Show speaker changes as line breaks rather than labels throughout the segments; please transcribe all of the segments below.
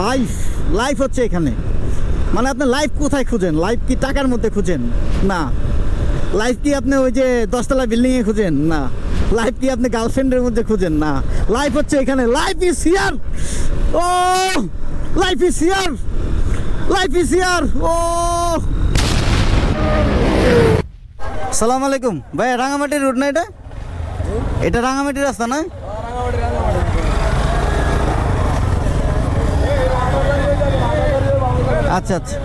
Life life হচ্ছে এখানে। মানে আপনি লাইফ কোথায় খুঁজেন? লাইফ কি টাকার মধ্যে খুঁজেন? না। লাইফ কি আপনি ওই যে দশতলা বিল্ডিংয়ে খুঁজেন? না। লাইফ কি আপনি গার্লফ্রেন্ডের মধ্যে খুঁজেন? না। লাইফ হচ্ছে এখানে। Life is here oh! Life is here life is here oh! সালাম আলাইকুম। ভাই রাঙামাটির রুট না এটা? এটা রাঙামাটির রাস্তা না? আচ্ছা আচ্ছা।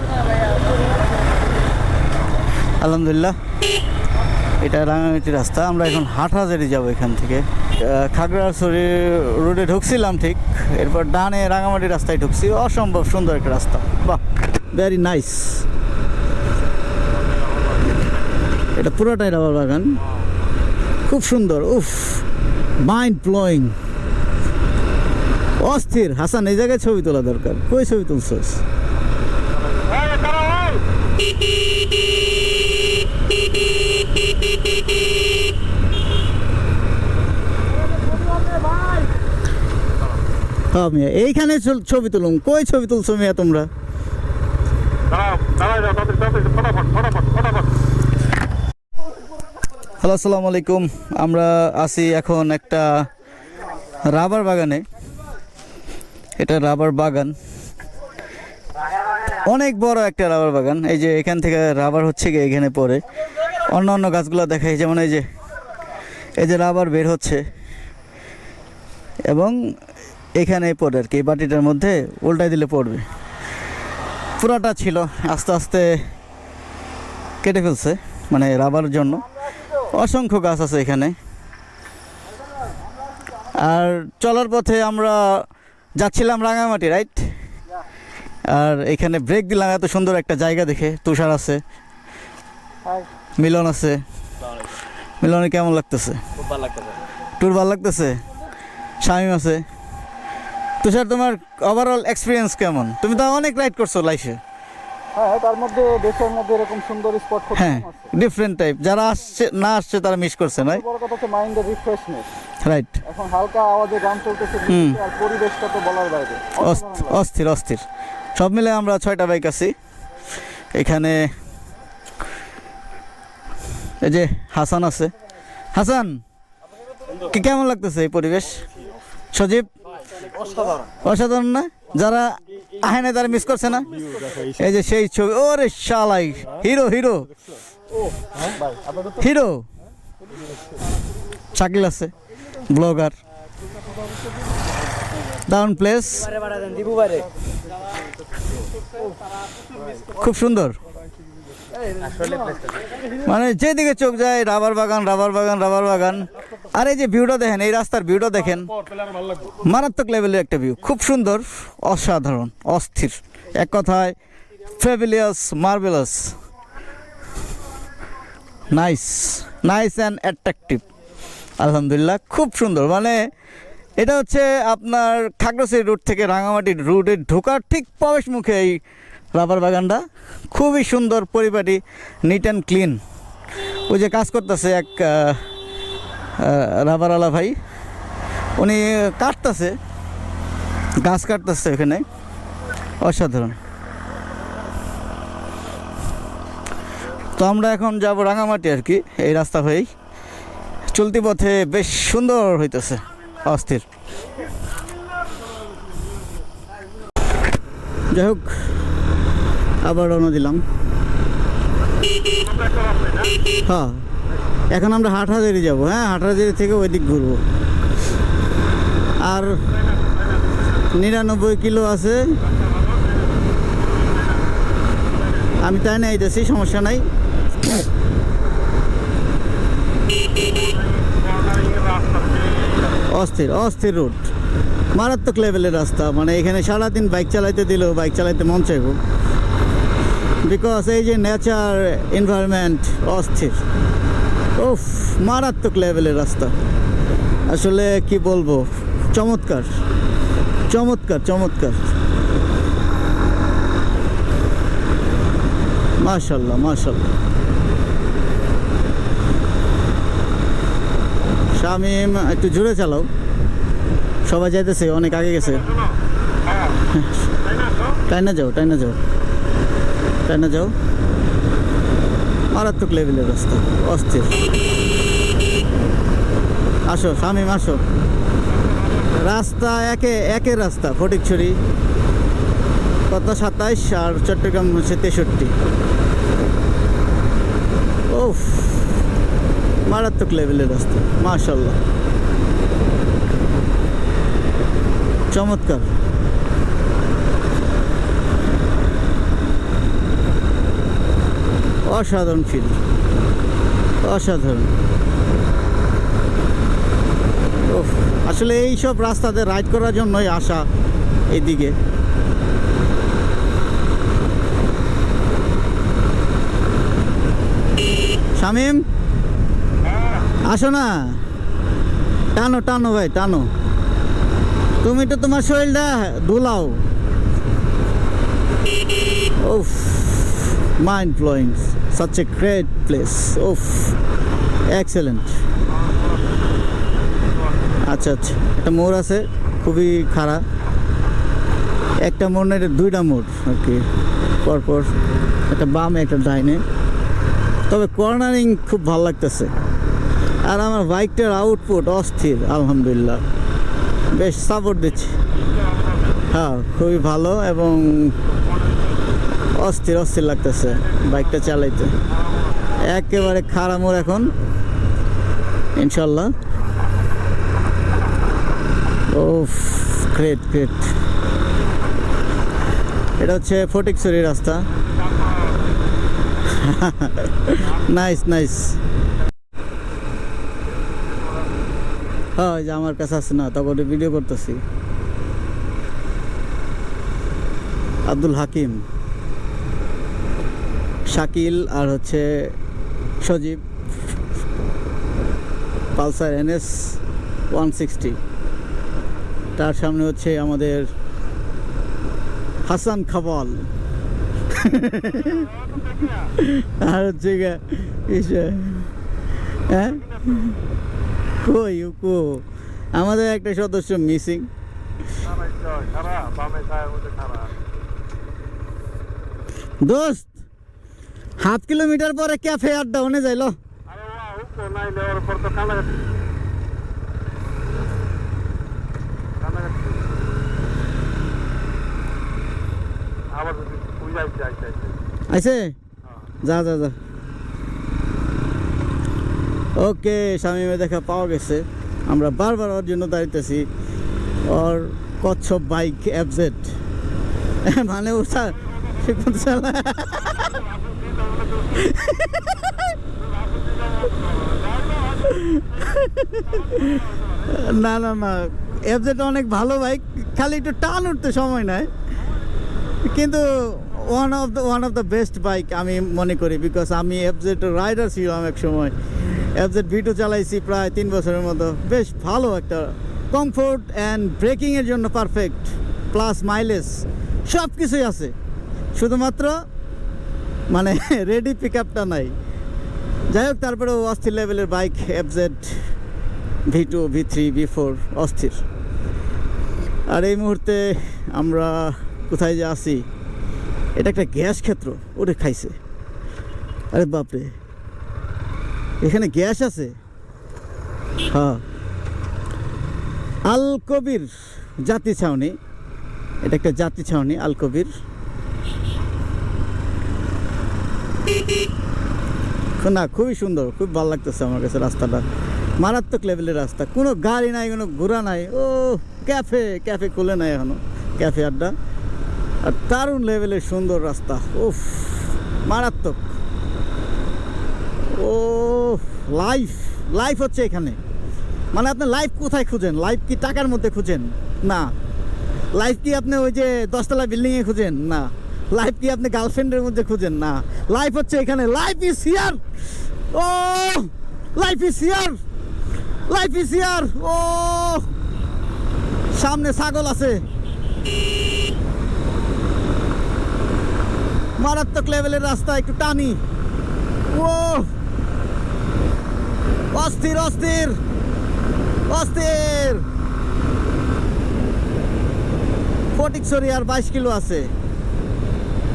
আলহামদুলিল্লাহ। এটা রাঙামাটি রাস্তা। আমরা এখন হাটহাজারি যাব এখান থেকে। খাগড়াছড়ি রোডে ঢুকছিলাম ঠিক। এরপর ডানে রাঙামাটি রাস্তায় ঢুকছি। অসম্ভব সুন্দর একটা রাস্তা। বাহ ভেরি নাইস এটা পুরোটাই রাবার বাগান। খুব সুন্দর, উফ মাইন্ড ব্লোয়িং অস্থির। হাসান, এই জায়গায় ছবি তোলা দরকার। কই ছবি তুলছস? মিয়া এইখানে ছবি তুলুম কই ছবি তুলছো মিয়া তোমরা হ্যালো আসসালামু আলাইকুম আমরা আছি এখন একটা রাবার বাগানে এটা রাবার বাগান অনেক বড় একটা রাবার বাগান। এই যে এখান থেকে রাবার হচ্ছে গিয়ে এখানে পড়ে। অন্য অন্য গাছগুলো দেখাই, যেমন এই যে এই যে রাবার বের হচ্ছে। এবং এখানে পড়ে আর কি বাটিটার মধ্যে উল্টাই দিলে পড়বে। পুরাটা ছিল, আস্তে আস্তে কেটে ফেলছে মানে রাবার জন্য। অসংখ্য গাছ আছে এখানে। আর চলার পথে আমরা যাচ্ছিলাম রাঙামাটি, রাইট? আর এখানে ব্রেক দিলাম এত সুন্দর একটা জায়গা দেখে। তুষার আছে। মিলন আছে। মিলনে কেমন লাগতেছে?
খুব ভালো লাগতেছে।
ট্যুর ভালো লাগতেছে? শামিম আছে। তুষার তোমার ওভারঅল এক্সপিরিয়েন্স কেমন? তুমি তো অনেক রাইড করছ লাইফে
হ্যাঁ তার মধ্যে দেশের মধ্যে এরকম সুন্দর স্পট
হ্যাঁ ডিফারেন্ট টাইপ যারা আসছে না আসছে তারা মিস করছে নয়
বড় কথা হচ্ছে মাইন্ডের রিফ্রেশনেস
রাইট
এখন হালকা আওয়াজে গান চলতেছে। আর পরিবেশটা তো বলার বাইরে।
অস্থির অস্থির। সব মিলে আমরা ছয়টা বাইক আছি। এখানে এই যে হাসান আছে। হাসান কি কেমন লাগতেছে এই পরিবেশ? সজীব?
অসাধারণ।
না? যারা আহে না তারা মিস করছে না? এই যে সেই ছবি ওরে শালাই হিরো হিরো। হিরো। শাকিল আছে ব্লগার। ডাউন প্লেস খুব সুন্দর। মানে যেদিকে চোখ যায়, রাবার বাগান রাবার বাগান রাবার বাগান। আর এই যে ভিউটা দেখেন, এই রাস্তার ভিউটা দেখেন, মারাত্মক লেভেলের একটা ভিউ খুব সুন্দর, অসাধারণ, অস্থির। এক কথায় fabulous marvellous nice nice and attractive আলহামদুলিল্লাহ, খুব সুন্দর। মানে এটা হচ্ছে আপনার খাগড়াছড়ি রুট থেকে রাঙামাটির রুটে ঢোকার ঠিক প্রবেশ মুখে এই রাবার বাগানটা। খুবই সুন্দর পরিপাটি নিট অ্যান্ড ক্লিন ওই যে কাজ করতেছে এক রাবারওয়ালা ভাই। উনি কাটতেছে, গাছ কাটতেছে এখানে অসাধারণ। তো আমরা এখন যাব রাঙামাটি আর কি, এই রাস্তা হয়েই। চলতি পথে বেশ সুন্দর হইতেছে। অস্থির। যাই হোক, আবার রওনা দিলাম। হ্যাঁ এখন আমরা হাটহাজারি যাব হ্যাঁ? হাটহাজারি থেকে ওই দিক ঘুরবো। আর নিরানব্বই কিলো আছে। আমি তাই না এইতেছি সমস্যা নাই। অস্থির অস্থির রুট মারাত্মক লেভেলের রাস্তা মানে এখানে সারাদিন বাইক চালাইতে দিলেও বাইক চালাইতে মন চাইব। বিকজ এই যে নেচার এনভায়রনমেন্ট অস্থির। উফ, মারাত্মক লেভেলের রাস্তা। আসলে কি বলব, চমৎকার চমৎকার চমৎকার। মাশাল্লাহ মাশাল্লাহ। শামিম একটু জোরে চালাও। সবাই যাইতেছে, অনেক আগে গেছে।
হ্যাঁ
টাইনা যাও টাইনা যাও। টাইনা যাও। মারাত্মক লেভেলের রাস্তা, অস্থির। আসো, শামিম, আসো। রাস্তা একে একের রাস্তা, ফটিকছড়ি। কত? সাতাইশ, আর চট্টগ্রাম হচ্ছে তেষট্টি। ওফ মারাত্মক লেভেলের রাস্তা মাশাল্লাহ চমৎকার। অসাধারণ ফিল অসাধারণ। আসলে এই সব রাস্তাতে রাইড করার জন্যই আসা এদিকে। শামিম? আসো না। টানো টানো ভাই, টানো। তুমি তো তোমার শরীরটা ধুলাও। ওফ mind blowing such a great place of excellent আচ্ছা আচ্ছা একটা মোড় আছে, খুবই খারাপ একটা মোড় না, এটা দুইটা মোড়, আর কি। পরপর একটা বামে, একটা ডাইনে। তবে কর্নারিং খুব ভালো লাগতেছে। আর আমার বাইকটার আউটপুট অস্থির, আলহামদুলিল্লাহ। বেশ সাপোর্ট দিচ্ছে। হ্যাঁ খুবই ভালো এবং অস্থির অস্থির লাগতেছে বাইকটা চালাইতে। একেবারে খারাপ মোড় এখন, ইনশাল্লাহ। ও গ্রেট গ্রেট এটা হচ্ছে ফটিকছড়ি রাস্তা। নাইস নাইস হ্যাঁ যে আমার কাছে আছে না তখন ভিডিও করতেছি। আব্দুল হাকিম, শাকিল আর হচ্ছে Sajib, Pulsar NS one sixty. তার সামনে হচ্ছে আমাদের হাসান খাবাল। আর হচ্ছে হ্যাঁ? কই কো আমাদের একটা সদস্য মিসিং। দোস্ত, হাফ কিলোমিটার পরে ক্যাফে আড্ডা ওনে যাইলো।
আরে ওয়া হুকো নাই নেওয়ার পর তো কানাগাছি কানাগাছি আবার যদি বুঝে আইছে আইছে আইছে
আইছে
হ্যাঁ
যা যা যা ওকে স্বামীমে দেখা পাওয়া গেছে। আমরা বারবার ওর জন্য দাঁড়িয়েছি ওর কচ্ছপ বাইক অ্যাবজেট মানে ও স্যার না না না অ্যাবজেট অনেক ভালো বাইক, খালি একটু টান উঠতে সময় নেয় কিন্তু one of the one of the best bike আমি মনে করি বিকজ আমি এফজেড রাইডার ছিলাম এক সময়। এফজেড ভিটু চালাইছি প্রায় তিন বছরের মতো। বেশ ভালো একটা কমফোর্ট অ্যান্ড ব্রেকিংয়ের জন্য পারফেক্ট প্লাস মাইলেজ সব কিছুই আছে। শুধুমাত্র মানে রেডি পিক আপটা নাই। যাই হোক, তারপরেও অস্থির লেভেলের bike FZ V two V three V four অস্থির। আর এই মুহূর্তে আমরা কোথায় যে আছি, এটা একটা গ্যাস ক্ষেত্র, ওরে খাইছে। আরে বাপরে। এখানে গ্যাস আছে? হ্যাঁ। আল কবির জাতি ছাউনি। এটা একটা জাতি ছাউনি, আল কবির। না, খুবই সুন্দর, খুব ভালো লাগতেছে আমার কাছে রাস্তাটা। মারাত্মক লেভেলের রাস্তা। কোনো গাড়ি নাই, কোনো ঘোরা নাই। ও, ক্যাফে ক্যাফে খুলে নাই এখনও, ক্যাফে আড্ডা। আর দারুণ লেভেলের সুন্দর রাস্তা। উফ, মারাত্মক। ও লাইফ লাইফ হচ্ছে এখানে। মানে আপনি লাইফ কোথায় খুঁজেন? লাইফ কি টাকার মধ্যে খুঁজেন? না। লাইফ কি আপনি ওই যে দশতলা বিল্ডিংয়ে খুঁজেন? না। লাইফ কি আপনি গার্লফ্রেন্ডের মধ্যে খুঁজেন? না। লাইফ হচ্ছে এখানে। Life is here oh life is here life is here oh সামনে ছাগল আছে। মারাত্মক লেভেলের রাস্তা, একটু টানি। ও অস্থির অস্থির। অস্থির। ফটিকছড়ি আর বাইশ কিলো আছে।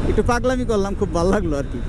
একটু পাগলামি করলাম, খুব ভালো লাগল আর কি।